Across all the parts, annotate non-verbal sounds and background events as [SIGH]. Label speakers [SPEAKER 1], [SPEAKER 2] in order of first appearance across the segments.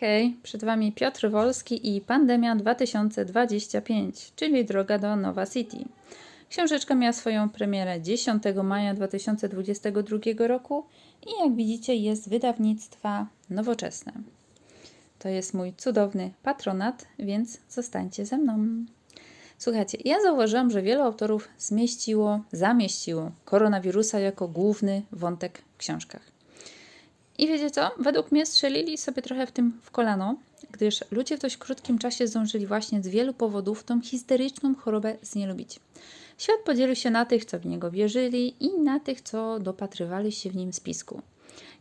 [SPEAKER 1] Hej, przed Wami Piotr Wolski i Pandemia 2025, czyli Droga do Nowa City. Książeczka miała swoją premierę 10 maja 2022 roku i jak widzicie jest wydawnictwa nowoczesne. To jest mój cudowny patronat, więc zostańcie ze mną. Słuchajcie, ja zauważyłam, że wielu autorów zmieściło, zamieściło koronawirusa jako główny wątek w książkach. I wiecie co? Według mnie strzelili sobie trochę w tym w kolano, gdyż ludzie w dość krótkim czasie zdążyli właśnie z wielu powodów tą histeryczną chorobę znielubić. Świat podzielił się na tych, co w niego wierzyli i na tych, co dopatrywali się w nim spisku.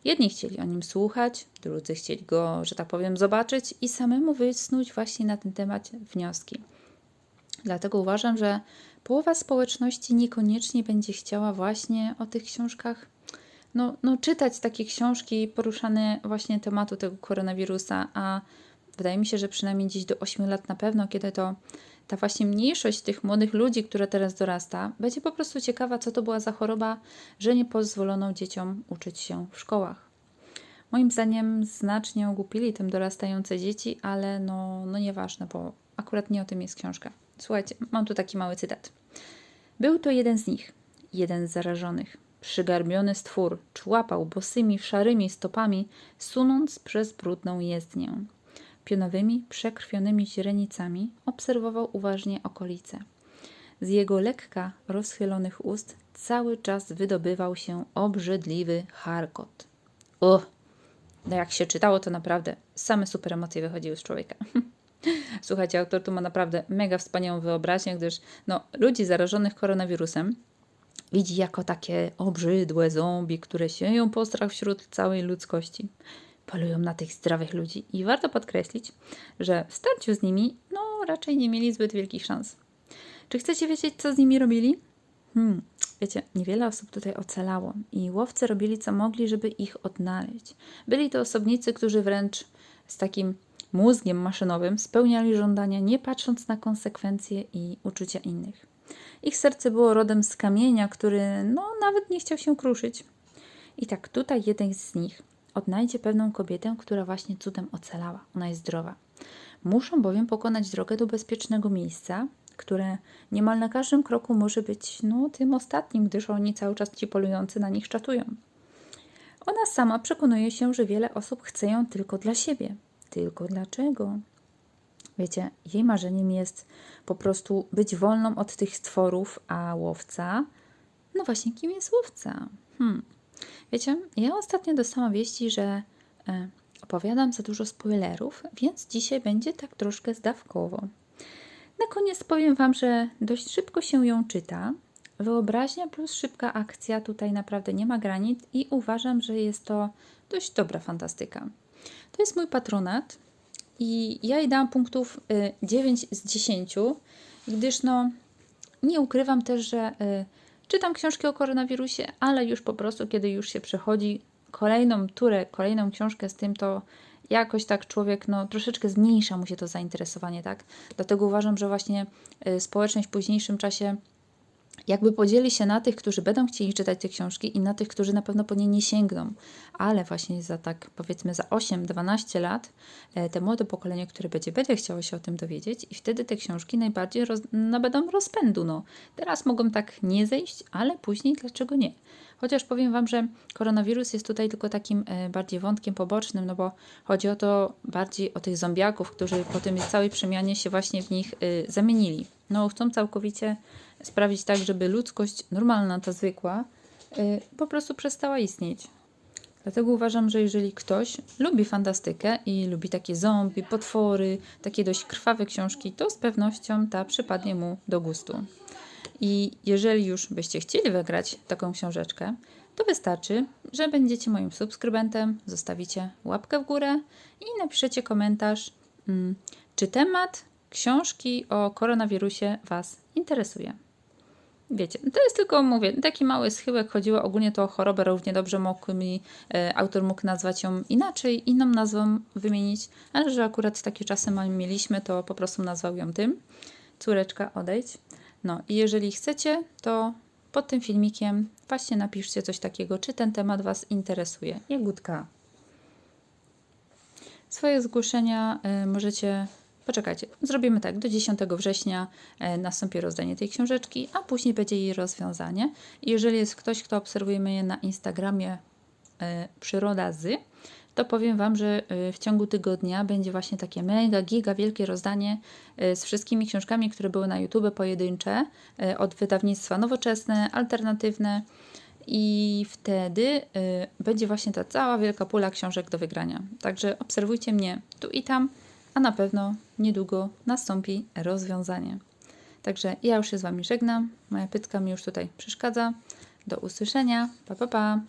[SPEAKER 1] Jedni chcieli o nim słuchać, drudzy chcieli go, że tak powiem, zobaczyć i samemu wysnuć właśnie na ten temat wnioski. Dlatego uważam, że połowa społeczności niekoniecznie będzie chciała właśnie o tych książkach no, no, czytać takie książki poruszane właśnie tematu tego koronawirusa, a wydaje mi się, że przynajmniej gdzieś do 8 lat na pewno, kiedy to ta właśnie mniejszość tych młodych ludzi, która teraz dorasta, będzie po prostu ciekawa, co to była za choroba, że nie pozwolono dzieciom uczyć się w szkołach. Moim zdaniem znacznie ogłupili tym dorastające dzieci, ale no, no nieważne, bo akurat nie o tym jest książka. Słuchajcie, mam tu taki mały cytat. Był to jeden z nich, jeden z zarażonych. Przygarbiony stwór człapał bosymi, szarymi stopami, sunąc przez brudną jezdnię. Pionowymi, przekrwionymi źrenicami obserwował uważnie okolice. Z jego lekka rozchylonych ust cały czas wydobywał się obrzydliwy charkot. Uch! No jak się czytało, to naprawdę same super emocje wychodziły z człowieka. [LAUGHS] Słuchajcie, autor tu ma naprawdę mega wspaniałą wyobraźnię, gdyż no, ludzi zarażonych koronawirusem widzi jako takie obrzydłe zombie, które sieją postrach wśród całej ludzkości. Polują na tych zdrowych ludzi i warto podkreślić, że w starciu z nimi no raczej nie mieli zbyt wielkich szans. Czy chcecie wiedzieć, co z nimi robili? Hmm, wiecie, niewiele osób tutaj ocalało i łowcy robili co mogli, żeby ich odnaleźć. Byli to osobnicy, którzy wręcz z takim mózgiem maszynowym spełniali żądania, nie patrząc na konsekwencje i uczucia innych. Ich serce było rodem z kamienia, który no nawet nie chciał się kruszyć. I tak tutaj jeden z nich odnajdzie pewną kobietę, która właśnie cudem ocalała. Ona jest zdrowa. Muszą bowiem pokonać drogę do bezpiecznego miejsca, które niemal na każdym kroku może być no, tym ostatnim, gdyż oni cały czas ci polujący na nich czatują. Ona sama przekonuje się, że wiele osób chce ją tylko dla siebie. Tylko dlaczego? Wiecie, jej marzeniem jest po prostu być wolną od tych stworów, a łowca, no właśnie, kim jest łowca? Hmm. Wiecie, ja ostatnio dostałam wieści, że e, opowiadam za dużo spoilerów, więc dzisiaj będzie tak troszkę zdawkowo. Na koniec powiem Wam, że dość szybko się ją czyta. Wyobraźnia plus szybka akcja tutaj naprawdę nie ma granic i uważam, że jest to dość dobra fantastyka. To jest mój patronat i ja jej dałam punktów y, 9 z 10, gdyż no nie ukrywam też, że y, czytam książki o koronawirusie, ale już po prostu, kiedy już się przechodzi kolejną turę, kolejną książkę z tym, to jakoś tak człowiek, no troszeczkę zmniejsza mu się to zainteresowanie, tak? Dlatego uważam, że właśnie y, społeczność w późniejszym czasie jakby podzieli się na tych, którzy będą chcieli czytać te książki i na tych, którzy na pewno po nie nie sięgną. Ale właśnie za tak powiedzmy za 8-12 lat e, te młode pokolenie, które będzie, będzie chciało się o tym dowiedzieć i wtedy te książki najbardziej roz, nabędą rozpędu. No. Teraz mogą tak nie zejść, ale później dlaczego nie? Chociaż powiem Wam, że koronawirus jest tutaj tylko takim e, bardziej wątkiem pobocznym, no bo chodzi o to bardziej o tych zombiaków, którzy po tym całej przemianie się właśnie w nich e, zamienili. No chcą całkowicie sprawić tak, żeby ludzkość normalna, ta zwykła, y, po prostu przestała istnieć. Dlatego uważam, że jeżeli ktoś lubi fantastykę i lubi takie zombie, potwory, takie dość krwawe książki, to z pewnością ta przypadnie mu do gustu. I jeżeli już byście chcieli wygrać taką książeczkę, to wystarczy, że będziecie moim subskrybentem, zostawicie łapkę w górę i napiszecie komentarz, mm, czy temat książki o koronawirusie Was interesuje. Wiecie, to jest tylko, mówię, taki mały schyłek. Chodziło ogólnie to o chorobę, równie dobrze mógł mi, e, autor mógł nazwać ją inaczej, inną nazwą wymienić, ale że akurat takie czasy mieliśmy, to po prostu nazwał ją tym. Córeczka, odejdź. No i jeżeli chcecie, to pod tym filmikiem właśnie napiszcie coś takiego, czy ten temat Was interesuje. Jagódka. Swoje zgłoszenia y, możecie. Poczekajcie, zrobimy tak. Do 10 września y, nastąpi rozdanie tej książeczki, a później będzie jej rozwiązanie. Jeżeli jest ktoś, kto obserwuje mnie na Instagramie y, Przyroda z, to powiem Wam, że y, w ciągu tygodnia będzie właśnie takie mega, giga wielkie rozdanie y, z wszystkimi książkami, które były na YouTube pojedyncze y, od wydawnictwa nowoczesne, alternatywne. I wtedy będzie właśnie ta cała wielka pula książek do wygrania. Także obserwujcie mnie tu i tam, a na pewno niedługo nastąpi rozwiązanie. Także ja już się z Wami żegnam. Moja pytka mi już tutaj przeszkadza. Do usłyszenia. Pa, pa, pa.